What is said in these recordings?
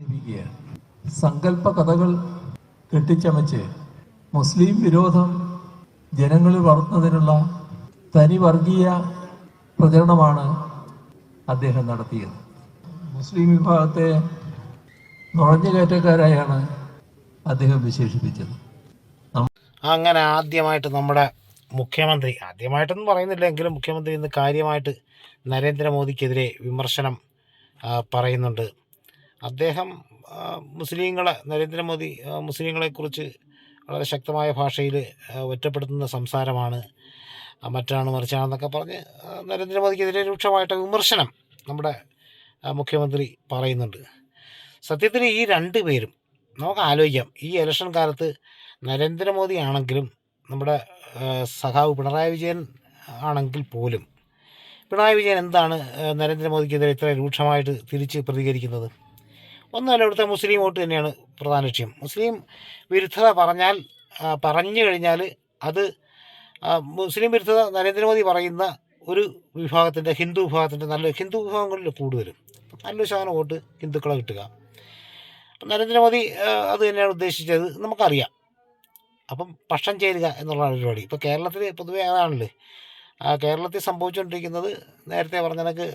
ഇരിക്കുകയാണ് സങ്കല്പ കഥകൾ കെട്ടിച്ചമച്ച് മുസ്ലിം വിരോധം ജനങ്ങളിൽ വളർത്തുന്നതിനുള്ള തനി വർഗീയ പ്രചരണമാണ് അദ്ദേഹം നടത്തിയത്. മുസ്ലിം വിഭാഗത്തെ നുഴഞ്ഞുകയറ്റക്കാരായാണ് അദ്ദേഹം വിശേഷിപ്പിച്ചത്. അങ്ങനെ ആദ്യമായിട്ട് നമ്മുടെ മുഖ്യമന്ത്രി ആദ്യമായിട്ടൊന്നും പറയുന്നില്ല എങ്കിലും മുഖ്യമന്ത്രി ഇന്ന് കാര്യമായിട്ട് നരേന്ദ്രമോദിക്കെതിരെ വിമർശനം പറയുന്നുണ്ട്. അദ്ദേഹം മുസ്ലിങ്ങളെ നരേന്ദ്രമോദി മുസ്ലിങ്ങളെക്കുറിച്ച് വളരെ ശക്തമായ ഭാഷയിൽ ഒറ്റപ്പെടുത്തുന്ന സംസാരമാണ്. മറ്റാണ് മറിച്ചാണെന്നൊക്കെ പറഞ്ഞ് നരേന്ദ്രമോദിക്കെതിരെ രൂക്ഷമായിട്ട് വിമർശനം നമ്മുടെ മുഖ്യമന്ത്രി പറയുന്നുണ്ട്. സത്യത്തിൽ ഈ രണ്ട് പേരും നമുക്ക് ആലോചിക്കാം ഈ ഇലക്ഷൻ കാലത്ത് നരേന്ദ്രമോദി ആണെങ്കിലും നമ്മുടെ സഖാവ് പിണറായി വിജയൻ ആണെങ്കിൽ പോലും പിണറായി വിജയൻ എന്താണ് നരേന്ദ്രമോദിക്കെതിരെ ഇത്ര രൂക്ഷമായിട്ട് തിരിച്ച് പ്രതികരിക്കുന്നത്? ഒന്നുമല്ല ഇവിടുത്തെ മുസ്ലിം വോട്ട് തന്നെയാണ് പ്രധാന ലക്ഷ്യം. മുസ്ലിം വിരുദ്ധത പറഞ്ഞാൽ പറഞ്ഞു കഴിഞ്ഞാൽ അത് മുസ്ലിം വിരുദ്ധത നരേന്ദ്രമോദി പറയുന്ന ഒരു വിഭാഗത്തിന്റെ ഹിന്ദു വിഭാഗത്തിന്റെ നല്ല ഹിന്ദു വിഭാഗങ്ങളിൽ കൂടുതലും. നല്ലൊരു ശതമാനം വോട്ട് ഹിന്ദുക്കളെ കിട്ടുക. നരേന്ദ്രമോദി അത് തന്നെയാണ് ഉദ്ദേശിച്ചത്. നമുക്കറിയാം. അപ്പം പക്ഷം ചേരുക എന്നുള്ള പരിപാടി. ഇപ്പോൾ കേരളത്തിൽ പൊതുവേ അതാണല്ലേ. കേരളത്തിൽ സംഭവിച്ചുകൊണ്ടിരിക്കുന്നത് നേരത്തെ പറഞ്ഞ കണക്ക്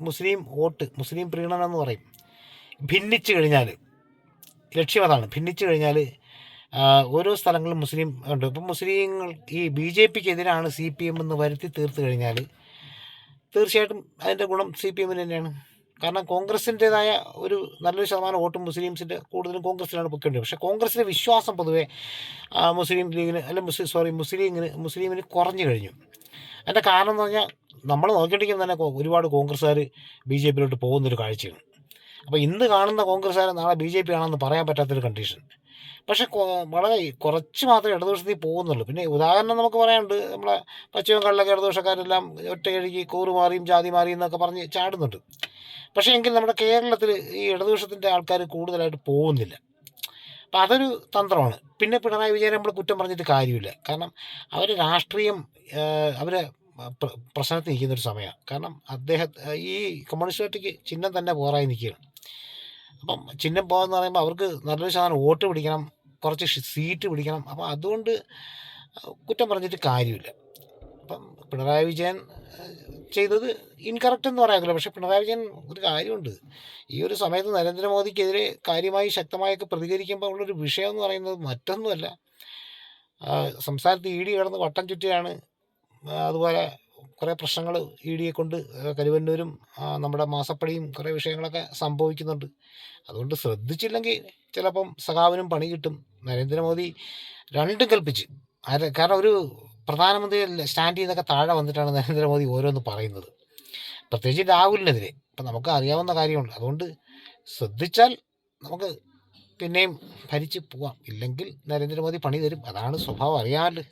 മുസ്ലിം വോട്ട് മുസ്ലിം പ്രീണനം എന്ന് പറയും. ഭിന്നിച്ചു കഴിഞ്ഞാൽ ലക്ഷ്യം അതാണ് ഭിന്നിച്ചു കഴിഞ്ഞാൽ ഓരോ സ്ഥലങ്ങളിലും മുസ്ലിം ഉണ്ട്. ഇപ്പം മുസ്ലിങ്ങൾ ഈ ബി ജെ പിക്ക് എതിരാണ് സി പി എം എന്ന് വരുത്തി തീർത്ത് കഴിഞ്ഞാൽ തീർച്ചയായിട്ടും അതിന്റെ ഗുണം സി പി എമ്മിന് തന്നെയാണ്. കാരണം കോൺഗ്രസിന്റെതായ ഒരു നല്ലൊരു ശതമാനം വോട്ടും മുസ്ലിംസിന്റെ കൂടുതലും കോൺഗ്രസിലാണ് പൊക്കേണ്ടത്. പക്ഷേ കോൺഗ്രസിന്റെ വിശ്വാസം പൊതുവേ മുസ്ലിം ലീഗിന് അല്ല മുസ്ലിം സോറി മുസ്ലിമിന് മുസ്ലിമിന് കുറഞ്ഞു കഴിഞ്ഞു. അതിന്റെ കാരണം എന്ന് പറഞ്ഞാൽ നമ്മൾ നോക്കിയിട്ടിരിക്കുന്ന തന്നെ ഒരുപാട് കോൺഗ്രസ്സുകാർ ബി ജെ പിയിലോട്ട് പോകുന്നൊരു കാഴ്ചയാണ്. അപ്പോൾ ഇന്ന് കാണുന്ന കോൺഗ്രസ് കോൺഗ്രസ്സുകാർ നാളെ ബി ജെ പി ആണെന്ന് പറയാൻ പറ്റാത്തൊരു കണ്ടീഷൻ പക്ഷേ വളരെ കുറച്ച് മാത്രമേ ഇടതുപക്ഷത്തിൽ പോകുന്നുള്ളൂ. പിന്നെ ഉദാഹരണം നമുക്ക് പറയാനുണ്ട്. നമ്മളെ പശ്ചിമ ബംഗാളിലൊക്കെ ഇടതുപക്ഷക്കാരെല്ലാം ഒറ്റയഴുകി കൂറ് മാറിയും ജാതി മാറിയും എന്നൊക്കെ പറഞ്ഞ് ചാടുന്നുണ്ട്. പക്ഷേ എങ്കിൽ നമ്മുടെ കേരളത്തിൽ ഈ ഇടതുപക്ഷത്തിന്റെ ആൾക്കാർ കൂടുതലായിട്ട് പോകുന്നില്ല. അപ്പം അതൊരു തന്ത്രമാണ്. പിന്നെ പിണറായി വിജയനെ നമ്മൾ കുറ്റം പറഞ്ഞിട്ട് കാര്യമില്ല. കാരണം അവർ രാഷ്ട്രീയം അവർ പ്രശ്നത്തിൽ നിൽക്കുന്നൊരു സമയമാണ്. കാരണം അദ്ദേഹം ഈ കമ്മ്യൂണിസ്റ്റ് പാർട്ടിക്ക് ചിഹ്നം തന്നെ പോറായി നിൽക്കുകയാണ്. അപ്പം ചിഹ്നം എന്ന് പറയുമ്പോൾ അവർക്ക് നല്ലൊരു ശതമാനം വോട്ട് പിടിക്കണം കുറച്ച് സീറ്റ് പിടിക്കണം. അപ്പം അതുകൊണ്ട് കുറ്റം പറഞ്ഞിട്ട് കാര്യമില്ല. അപ്പം പിണറായി വിജയൻ ചെയ്തത് ഇൻകറക്റ്റ് എന്ന് പറയാറില്ല പക്ഷേ പിണറായി വിജയൻ ഒരു കാര്യമുണ്ട്. ഈ ഒരു സമയത്ത് നരേന്ദ്രമോദിക്കെതിരെ കാര്യമായി ശക്തമായൊക്കെ പ്രതികരിക്കുമ്പോൾ ഉള്ളൊരു വിഷയം എന്ന് പറയുന്നത് മറ്റൊന്നുമല്ല. സംസ്ഥാനത്ത് ഇ ഡി കിടന്ന് വട്ടം ചുറ്റിയാണ് അതുപോലെ കുറേ പ്രശ്നങ്ങൾ ഇ ഡിയെ കൊണ്ട് കരുവന്നൂരും നമ്മുടെ മാസപ്പടിയും കുറേ വിഷയങ്ങളൊക്കെ സംഭവിക്കുന്നുണ്ട്. അതുകൊണ്ട് ശ്രദ്ധിച്ചില്ലെങ്കിൽ ചിലപ്പം സഖാവിനും പണി കിട്ടും. നരേന്ദ്രമോദി രണ്ടും കൽപ്പിച്ച്. കാരണം ഒരു പ്രധാനമന്ത്രി സ്റ്റാൻഡ് ചെയ്യുന്നൊക്കെ താഴെ വന്നിട്ടാണ് നരേന്ദ്രമോദി ഓരോന്ന് പറയുന്നത്. പ്രത്യേകിച്ച് രാഹുലിനെതിരെ. അപ്പം നമുക്ക് അറിയാവുന്ന കാര്യമുണ്ട്. അതുകൊണ്ട് ശ്രദ്ധിച്ചാൽ നമുക്ക് പിന്നെയും ഭരിച്ച് പോവാം. ഇല്ലെങ്കിൽ നരേന്ദ്രമോദി പണി തരും. അതാണ് സ്വഭാവം. അറിയാമല്ലോ.